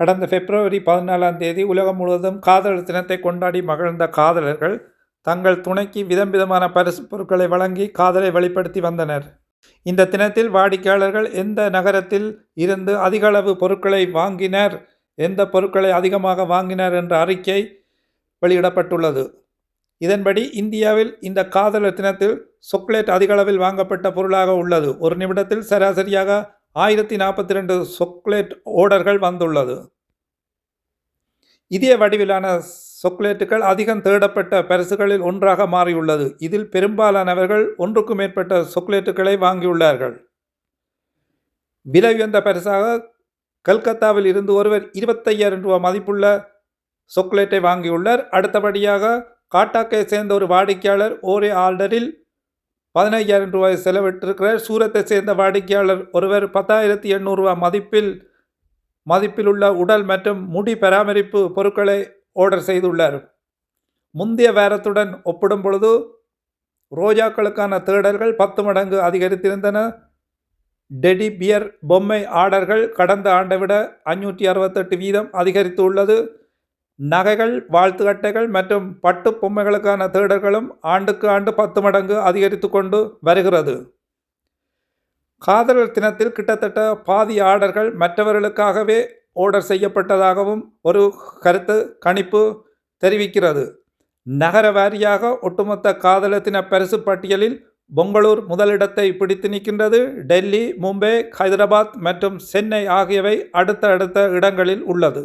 கடந்த பிப்ரவரி பதினாலாம் தேதி உலகம் முழுவதும் காதலர் தினத்தை கொண்டாடி மகிழ்ந்த காதலர்கள் தங்கள் துணைக்கு விதம் விதமான பரிசு பொருட்களை வழங்கி காதலை வெளிப்படுத்தி வந்தனர். இந்த தினத்தில் வாடிக்கையாளர்கள் எந்த நகரத்தில் இருந்து அதிக அளவு பொருட்களை வாங்கினர் எந்த பொருட்களை அதிகமாக வாங்கினர் என்ற அறிக்கை வெளியிடப்பட்டுள்ளது. இதன்படி இந்தியாவில் இந்த காதலர் தினத்தில் சொக்லேட் அதிகளவில் வாங்கப்பட்ட பொருளாக உள்ளது. ஒரு நிமிடத்தில் சராசரியாக ஆயிரத்தி நாற்பத்தி ரெண்டு சொக்லேட் ஓடர்கள் வந்துள்ளது. இதே வடிவிலான சொக்லேட்டுகள் அதிகம் தேடப்பட்ட பரிசுகளில் ஒன்றாக மாறியுள்ளது. இதில் பெரும்பாலானவர்கள் ஒன்றுக்கு மேற்பட்ட சொக்லேட்டுகளை வாங்கியுள்ளார்கள். விலை உயர்ந்த பரிசாக கல்கத்தாவில் இருந்து ஒருவர் இருபத்தையாயிரம் ரூபாய் மதிப்புள்ள சொக்லேட்டை வாங்கியுள்ளார். அடுத்தபடியாக காட்டாக்கை சேர்ந்த ஒரு வாடிக்கையாளர் ஒரே ஆர்டரில் பதினைஞ்சாயிரம் ரூபாய் செலவிட்டிருக்கிறார் சூரத்தை சேர்ந்த வாடிக்கையாளர் ஒருவர் பத்தாயிரத்தி எண்ணூறுரூவா மதிப்பில் மதிப்பில் உள்ள உடல் மற்றும் முடி பராமரிப்பு பொருட்களை ஆர்டர் செய்துள்ளார். முந்தைய வாரத்துடன் ஒப்பிடும் பொழுது ரோஜாக்களுக்கான தேடல்கள் பத்து மடங்கு அதிகரித்திருந்தன. டெடி பியர் பொம்மை ஆர்டர்கள் கடந்த ஆண்டை விட அஞ்சூற்றி அறுபத்தெட்டு வீதம் அதிகரித்து உள்ளது நகைகள் வாழ்த்து அட்டைகள் மற்றும் பட்டு பொம்மைகளுக்கான தேடல்களும் ஆண்டுக்கு ஆண்டு பத்து மடங்கு அதிகரித்து கொண்டு வருகிறது. காதலர் தினத்தில் கிட்டத்தட்ட பாதி ஆர்டர்கள் மற்றவர்களுக்காகவே ஆர்டர் செய்யப்பட்டதாகவும் ஒரு கருத்து கணிப்பு தெரிவிக்கிறது. நகர வாரியாக ஒட்டுமொத்த காதலர் தின பரிசு பட்டியலில் பொங்களூர் முதலிடத்தை பிடித்து நிற்கின்றது. டெல்லி மும்பை ஹைதராபாத் மற்றும் சென்னை ஆகியவை அடுத்த அடுத்த இடங்களில் உள்ளது.